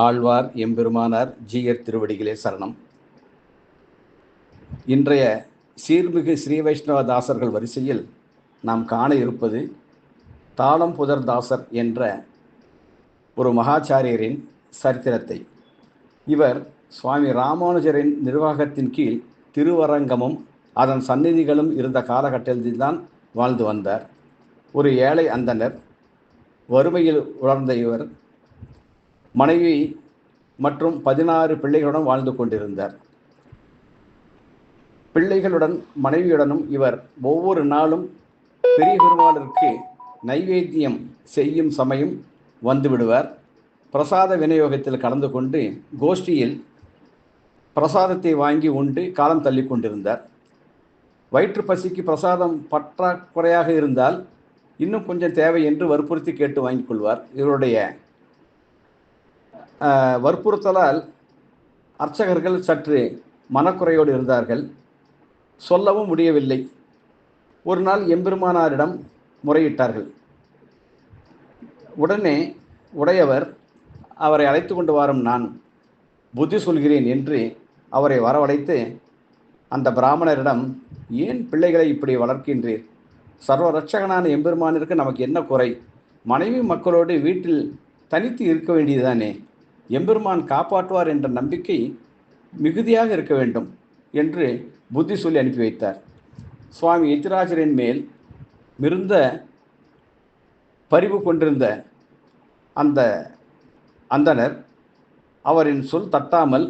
ஆழ்வார் எம்பெருமானார் ஜீயர் திருவடிகளே சரணம். இன்றைய சீர்மிகு ஸ்ரீ வைஷ்ணவ தாசர்கள் வரிசையில் நாம் காண இருப்பது தாளம் புதர் தாசர் என்ற ஒரு மகாச்சாரியரின் சரித்திரத்தை. இவர் சுவாமி ராமானுஜரின் நிர்வாகத்தின் கீழ் திருவரங்கமும் அதன் சந்நிதிகளும் இருந்த காலகட்டத்தில்தான் வாழ்ந்து வந்தார். ஒரு ஏழை அந்தனர் வறுமையில் உணர்ந்த இவர் மனைவி மற்றும் பதினாறு பிள்ளைகளுடன் வாழ்ந்து கொண்டிருந்தார். பிள்ளைகளுடன் மனைவியுடனும் இவர் ஒவ்வொரு நாளும் பெரிய பெருமாளிற்கு நைவேத்தியம் செய்யும் சமயம் வந்து விடுவார். பிரசாத விநியோகத்தில் கலந்து கொண்டு கோஷ்டியில் பிரசாதத்தை வாங்கி உண்டு காலம் தள்ளி கொண்டிருந்தார். வயிற்று பசிக்கு பிரசாதம் பற்றாக்குறையாக இருந்தால் இன்னும் கொஞ்சம் தேவை என்று வற்புறுத்தி கேட்டு வாங்கிக் கொள்வார். இவருடைய வற்புறுத்தலால் அர்ச்சகர்கள் சற்று மனக்குறையோடு இருந்தார்கள். சொல்லவும் முடியவில்லை. ஒரு நாள் எம்பெருமானாரிடம் முறையிட்டார்கள். உடனே உடையவர் அவரை அழைத்து கொண்டு வாரும் நான். புத்தி சொல்கிறேன் என்று அவரை வரவழைத்து அந்த பிராமணரிடம் ஏன் பிள்ளைகளை இப்படி வளர்க்கின்றீர்? சர்வ ரட்சகனான எம்பெருமானிற்கு நமக்கு என்ன குறை? மனைவி மக்களோடு வீட்டில் தனித்து இருக்க வேண்டியதுதானே? எம்பெருமான் காப்பாற்றுவார் என்ற நம்பிக்கை மிகுதியாக இருக்க வேண்டும் என்று புத்தி சொல்லி அனுப்பி வைத்தார். சுவாமி எத்திராஜரின் மேல் மிகுந்த பரிவு கொண்டிருந்த அந்த அந்தனர் அவரின் சொல் தட்டாமல்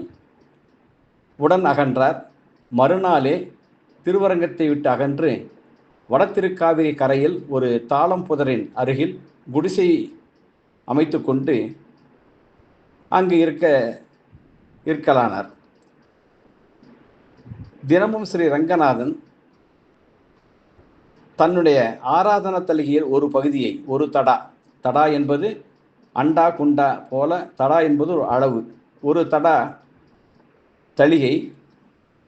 உடன் அகன்றார். மறுநாளே திருவரங்கத்தை விட்டு அகன்று வடத்திருக்காவிரி கரையில் ஒரு தாளம் புதரின் அருகில் குடிசை அமைத்து கொண்டு அங்கு இருக்க இருக்கலானார். தினமும் ஸ்ரீ ரங்கநாதன் தன்னுடைய ஆராதன தலிகையில் ஒரு பகுதியை ஒரு தடா. தடா என்பது அண்டா குண்டா போல தடா என்பது ஒரு அளவு. ஒரு தடா தளிகை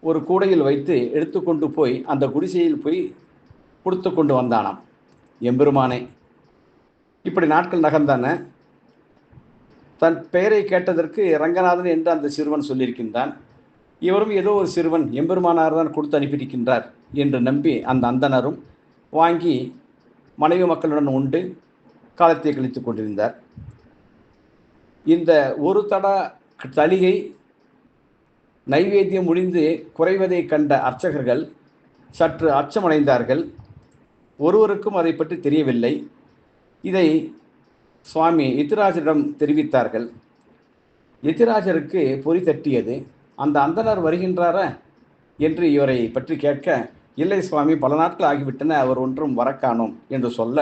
ஒரு கூடையில் வைத்து எடுத்துக்கொண்டு போய் அந்த குடிசையில் போய் கொடுத்து கொண்டு வந்தானாம். எம்பெருமானே. இப்படி நாட்கள் நகர்ந்தான. தன் பெயரை கேட்டதற்கு ரங்கநாதன் என்று அந்த சிறுவன் சொல்லியிருக்கின்றான். இவரும் ஏதோ ஒரு சிறுவன் எம்பெருமானார் தான் கொடுத்து அனுப்பியிருக்கின்றார் என்று நம்பி அந்த அந்தனரும் வாங்கி மனைவி மக்களுடன் உண்டு காலத்தை கழித்து கொண்டிருந்தார். இந்த ஒரு தடா தலிகை நைவேத்தியம் முடிந்து குறைவதை கண்ட அர்ச்சகர்கள் சற்று அச்சமடைந்தார்கள். ஒருவருக்கும் அதை பற்றி தெரியவில்லை. இதை சுவாமி எத்திராஜரிடம் தெரிவித்தார்கள். எத்திராஜருக்கு பொறி தட்டியது. அந்த அந்தனர் வருகின்றாரா? என்று இவரை பற்றி கேட்க இல்லை சுவாமி பல நாட்கள் ஆகிவிட்டன அவர் ஒன்றும் வரக்கானோம் என்று சொல்ல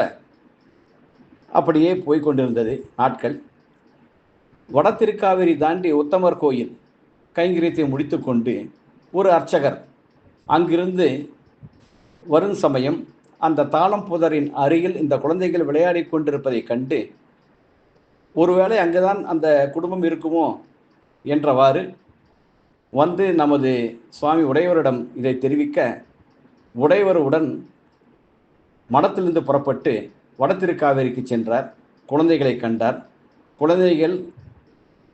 அப்படியே போய்கொண்டிருந்தது நாட்கள். வட திருக்காவேரி தாண்டி உத்தமர் கோயில் கைங்கரியத்தை முடித்துக்கொண்டு ஒரு அர்ச்சகர் அங்கிருந்து வரும் சமயம் அந்த தாளம் புதரின் அருகில் இந்த குழந்தைகள் விளையாடி கொண்டிருப்பதைக் கண்டு ஒருவேளை அங்குதான் அந்த குடும்பம் இருக்குமோ என்றவாறு வந்து நமது சுவாமி உடையவரிடம் இதை தெரிவிக்க உடையவருடன் மடத்திலிருந்து புறப்பட்டு வடத்திருக்காவேரிக்கு சென்றார். குழந்தைகளை கண்டார். குழந்தைகள்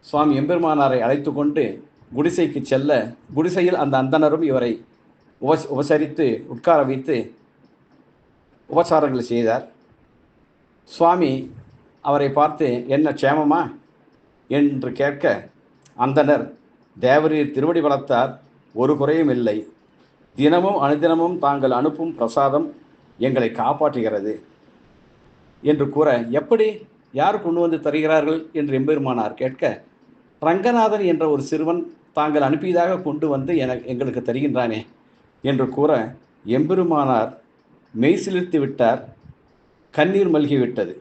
சுவாமி எம்பெருமானாரை அழைத்து கொண்டு குடிசைக்கு செல்ல குடிசையில் அந்த அந்தனரும் இவரை உபஸ் உபசரித்து உட்கார வைத்து உபசாரங்கள் செய்தார். சுவாமி அவரை பார்த்து என்ன க்ஷேமமா? என்று கேட்க அந்தனர் தேவரீர் திருவடி வளர்த்தார் ஒரு குறையும் இல்லை. தினமும் அனுதினமும் தாங்கள் அனுப்பும் பிரசாதம் எங்களை காப்பாற்றுகிறது. என்று கூற எப்படி? யார் கொண்டு வந்து தருகிறார்கள்? என்று எம்பெருமானார் கேட்க ரங்கநாதன் என்ற ஒரு சிறுவன் தாங்கள் அனுப்பியதாக கொண்டு வந்து என எங்களுக்கு தருகின்றானே. என்று கூற எம்பெருமானார் மெய்சிலிர்த்து விட்டார் கண்ணீர் மல்கி விட்டது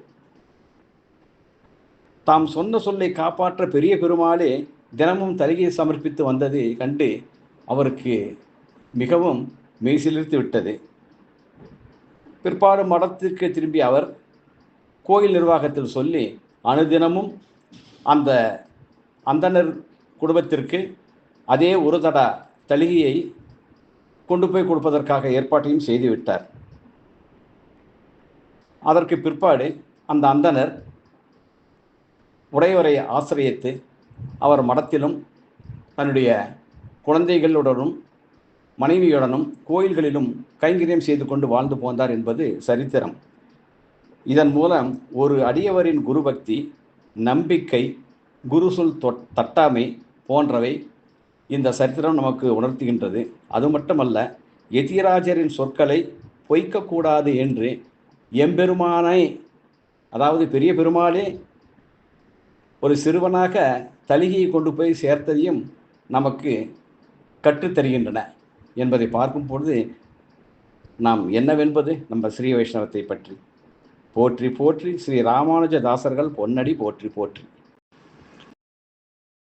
தாம் சொன்ன சொல்லை காப்பாற்ற பெரிய பெருமாளே தினமும் தலையை சமர்ப்பித்து வந்தது கண்டு அவருக்கு மிகவும் மெய்சிலிர்த்து விட்டது. பிற்பாடு மடத்திற்கு திரும்பி அவர் கோயில் நிர்வாகத்தில் சொல்லி அனுதினமும் அந்த அந்தனர் குடும்பத்திற்கு அதே ஒரு தட தலிகையை கொண்டு போய் கொடுப்பதற்காக ஏற்பாட்டையும் செய்துவிட்டார் அதற்கு பிற்பாடு அந்த அந்தனர் உடையவரை ஆசிரியத்து அவர் மடத்திலும் தன்னுடைய குழந்தைகளுடனும் மனைவியுடனும் கோயில்களிலும் கைங்கரியம் செய்து கொண்டு வாழ்ந்து போந்தார் என்பது சரித்திரம். இதன் மூலம் ஒரு அடியவரின் குருபக்தி நம்பிக்கை குருசுல் தட்டாமை போன்றவை இந்த சரித்திரம் நமக்கு உணர்த்துகின்றது. அது மட்டுமல்ல எதிராஜரின் சொற்களை பொய்க்கக்கூடாது என்று எம்பெருமானை அதாவது பெரிய பெருமாளே ஒரு சிறுவனாக தலிகையை கொண்டு போய் சேர்த்ததையும் நமக்கு கற்றுத்தருகின்றன என்பதை பார்க்கும் பொழுது நாம் என்னவென்பது? நம்ம ஸ்ரீ வைஷ்ணவத்தை பற்றி. போற்றி போற்றி ஸ்ரீ ராமானுஜ தாசர்கள் பொன்னடி போற்றி போற்றி.